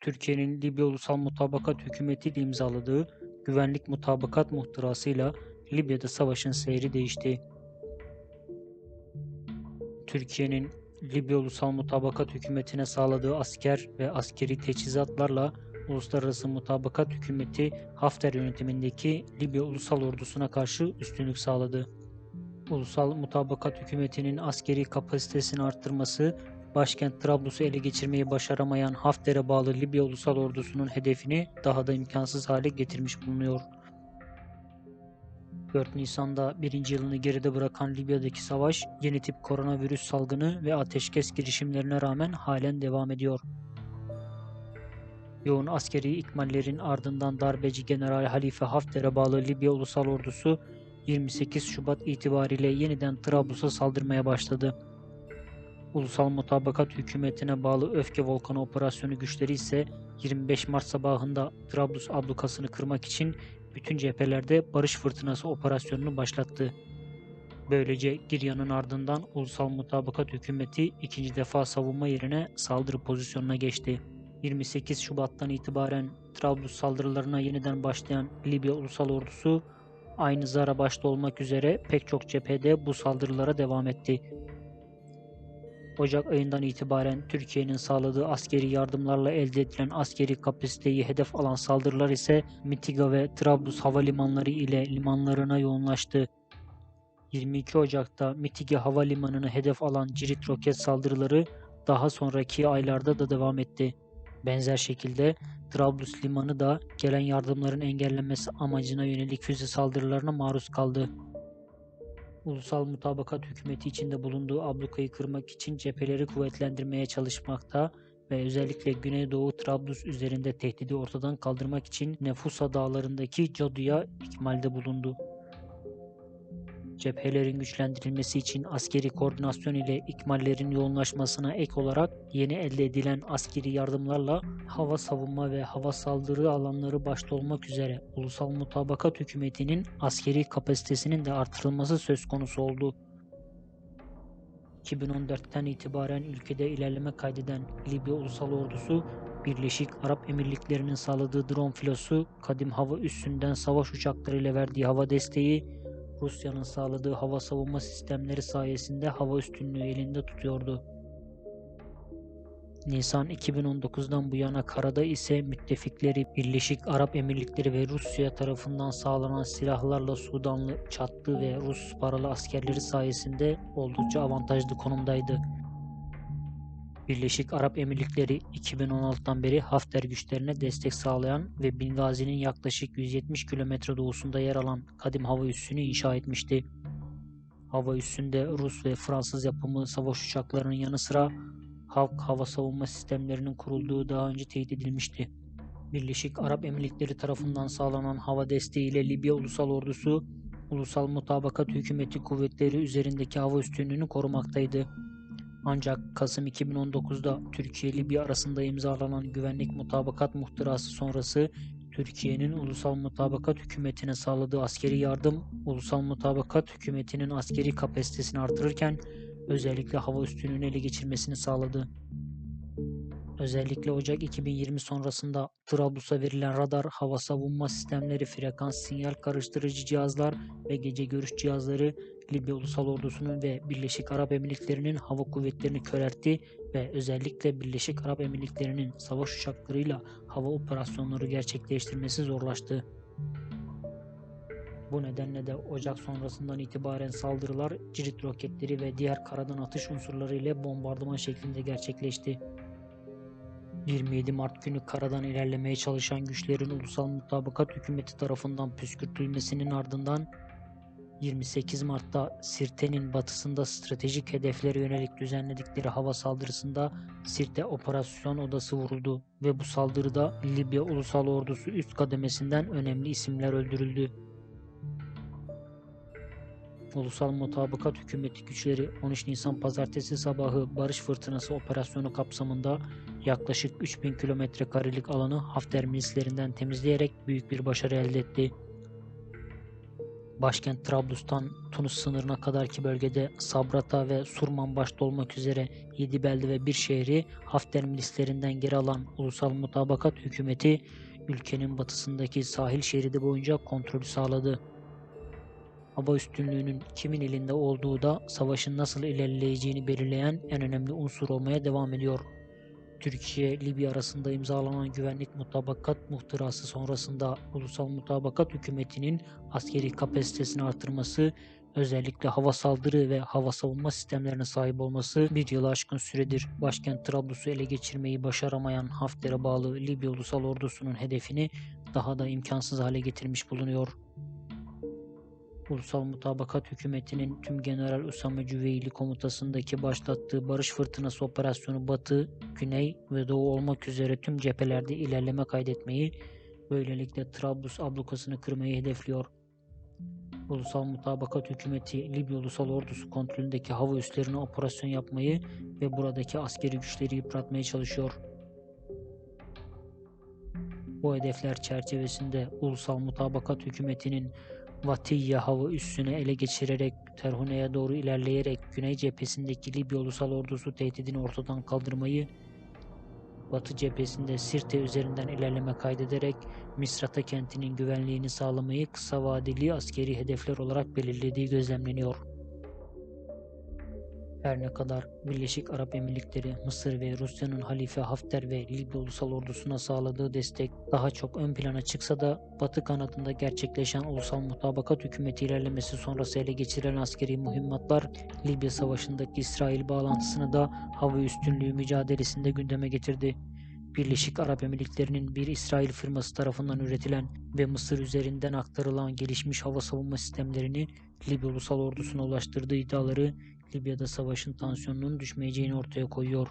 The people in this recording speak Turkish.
Türkiye'nin Libya Ulusal Mutabakat Hükümeti ile imzaladığı Güvenlik Mutabakat Muhtırası'yla Libya'da savaşın seyri değişti. Türkiye'nin Libya Ulusal Mutabakat Hükümeti'ne sağladığı asker ve askeri teçhizatlarla Uluslararası Mutabakat Hükümeti Hafter yönetimindeki Libya Ulusal Ordusu'na karşı üstünlük sağladı. Ulusal Mutabakat Hükümeti'nin askeri kapasitesini arttırması, başkent Trablus'u ele geçirmeyi başaramayan Hafter'e bağlı Libya Ulusal Ordusu'nun hedefini daha da imkansız hale getirmiş bulunuyor. 4 Nisan'da birinci yılını geride bırakan Libya'daki savaş, yeni tip koronavirüs salgını ve ateşkes girişimlerine rağmen halen devam ediyor. Yoğun askeri ikmallerin ardından darbeci General Halife Hafter'e bağlı Libya Ulusal Ordusu 28 Şubat itibariyle yeniden Trablus'a saldırmaya başladı. Ulusal Mutabakat Hükümeti'ne bağlı Öfke Volkanı Operasyonu güçleri ise 25 Mart sabahında Trablus ablukasını kırmak için bütün cephelerde Barış Fırtınası operasyonunu başlattı. Böylece Girya'nın ardından Ulusal Mutabakat Hükümeti ikinci defa savunma yerine saldırı pozisyonuna geçti. 28 Şubat'tan itibaren Trablus saldırılarına yeniden başlayan Libya Ulusal Ordusu aynı Zara başta olmak üzere pek çok cephede bu saldırılara devam etti. Ocak ayından itibaren Türkiye'nin sağladığı askeri yardımlarla elde edilen askeri kapasiteyi hedef alan saldırılar ise Mitiga ve Trablus havalimanları ile limanlarına yoğunlaştı. 22 Ocak'ta Mitiga havalimanını hedef alan Cirit roket saldırıları daha sonraki aylarda da devam etti. Benzer şekilde Trablus limanı da gelen yardımların engellenmesi amacına yönelik füze saldırılarına maruz kaldı. Ulusal Mutabakat Hükümeti içinde bulunduğu ablukayı kırmak için cepheleri kuvvetlendirmeye çalışmakta ve özellikle Güneydoğu Trablus üzerinde tehdidi ortadan kaldırmak için Nefusa dağlarındaki Cadu'ya ikmalde bulundu. Cephelerin güçlendirilmesi için askeri koordinasyon ile ikmallerin yoğunlaşmasına ek olarak yeni elde edilen askeri yardımlarla hava savunma ve hava saldırı alanları başta olmak üzere Ulusal Mutabakat Hükümeti'nin askeri kapasitesinin de artırılması söz konusu oldu. 2014'ten itibaren ülkede ilerleme kaydeden Libya Ulusal Ordusu, Birleşik Arap Emirlikleri'nin sağladığı drone filosu, kadim hava üssünden savaş uçaklarıyla verdiği hava desteği, Rusya'nın sağladığı hava savunma sistemleri sayesinde hava üstünlüğü elinde tutuyordu. Nisan 2019'dan bu yana karada ise müttefikleri Birleşik Arap Emirlikleri ve Rusya tarafından sağlanan silahlarla Sudanlı çatlı ve Rus paralı askerleri sayesinde oldukça avantajlı konumdaydı. Birleşik Arap Emirlikleri 2016'dan beri Hafter güçlerine destek sağlayan ve Bingazi'nin yaklaşık 170 kilometre doğusunda yer alan kadim hava üssünü inşa etmişti. Hava üssünde Rus ve Fransız yapımı savaş uçaklarının yanı sıra halk hava savunma sistemlerinin kurulduğu daha önce teyit edilmişti. Birleşik Arap Emirlikleri tarafından sağlanan hava desteğiyle Libya Ulusal Ordusu, Ulusal Mutabakat Hükümeti kuvvetleri üzerindeki hava üstünlüğünü korumaktaydı. Ancak Kasım 2019'da Türkiye Libya arasında imzalanan Güvenlik Mutabakat Muhtırası sonrası Türkiye'nin Ulusal Mutabakat Hükümeti'ne sağladığı askeri yardım, Ulusal Mutabakat Hükümeti'nin askeri kapasitesini artırırken özellikle hava üstünlüğünü ele geçirmesini sağladı. Özellikle Ocak 2020 sonrasında Trablus'a verilen radar, hava savunma sistemleri, frekans sinyal karıştırıcı cihazlar ve gece görüş cihazları Libya Ulusal Ordusu'nun ve Birleşik Arap Emirlikleri'nin hava kuvvetlerini köreltti ve özellikle Birleşik Arap Emirlikleri'nin savaş uçaklarıyla hava operasyonları gerçekleştirmesi zorlaştı. Bu nedenle de Ocak sonrasından itibaren saldırılar cirit roketleri ve diğer karadan atış unsurları ile bombardıman şeklinde gerçekleşti. 27 Mart günü karadan ilerlemeye çalışan güçlerin Ulusal Mutabakat Hükümeti tarafından püskürtülmesinin ardından 28 Mart'ta Sirte'nin batısında stratejik hedeflere yönelik düzenledikleri hava saldırısında Sirte Operasyon Odası vuruldu ve bu saldırıda Libya Ulusal Ordusu üst kademesinden önemli isimler öldürüldü. Ulusal Mutabakat Hükümeti güçleri 13 Nisan pazartesi sabahı Barış Fırtınası operasyonu kapsamında yaklaşık 3000 kilometre karelik alanı Hafter milislerinden temizleyerek büyük bir başarı elde etti. Başkent Trablus'tan Tunus sınırına kadarki bölgede Sabrata ve Surman başta olmak üzere 7 belde ve bir şehri Hafter milislerinden geri alan Ulusal Mutabakat Hükümeti ülkenin batısındaki sahil şeridi boyunca kontrolü sağladı. Hava üstünlüğünün kimin elinde olduğu da savaşın nasıl ilerleyeceğini belirleyen en önemli unsur olmaya devam ediyor. Türkiye-Libya arasında imzalanan güvenlik mutabakat muhtırası sonrasında Ulusal Mutabakat Hükümeti'nin askeri kapasitesini artırması, özellikle hava saldırı ve hava savunma sistemlerine sahip olması bir yılı aşkın süredir başkent Trablus'u ele geçirmeyi başaramayan Hafter'e bağlı Libya Ulusal Ordusu'nun hedefini daha da imkansız hale getirmiş bulunuyor. Ulusal Mutabakat Hükümeti'nin tüm General Usame Cüveyli komutasındaki başlattığı Barış Fırtınası operasyonu Batı, Güney ve Doğu olmak üzere tüm cephelerde ilerleme kaydetmeyi, böylelikle Trablus ablukasını kırmayı hedefliyor. Ulusal Mutabakat Hükümeti Libya Ulusal Ordusu kontrolündeki hava üslerine operasyon yapmayı ve buradaki askeri güçleri yıpratmaya çalışıyor. Bu hedefler çerçevesinde Ulusal Mutabakat Hükümeti'nin Vatiyye hava üssünü ele geçirerek Terhune'ye doğru ilerleyerek Güney cephesindeki Libya Ulusal Ordusu tehdidini ortadan kaldırmayı, Batı cephesinde Sirte üzerinden ilerleme kaydederek Misrata kentinin güvenliğini sağlamayı kısa vadeli askeri hedefler olarak belirlediği gözlemleniyor. Her ne kadar Birleşik Arap Emirlikleri, Mısır ve Rusya'nın Halife Hafter ve Libya Ulusal Ordusu'na sağladığı destek daha çok ön plana çıksa da Batı kanadında gerçekleşen Ulusal Mutabakat Hükümeti ilerlemesi sonrası ele geçirilen askeri mühimmatlar Libya Savaşı'ndaki İsrail bağlantısını da hava üstünlüğü mücadelesinde gündeme getirdi. Birleşik Arap Emirlikleri'nin bir İsrail firması tarafından üretilen ve Mısır üzerinden aktarılan gelişmiş hava savunma sistemlerini Libya Ulusal Ordusu'na ulaştırdığı iddiaları Libya'da savaşın tansiyonunun düşmeyeceğini ortaya koyuyor.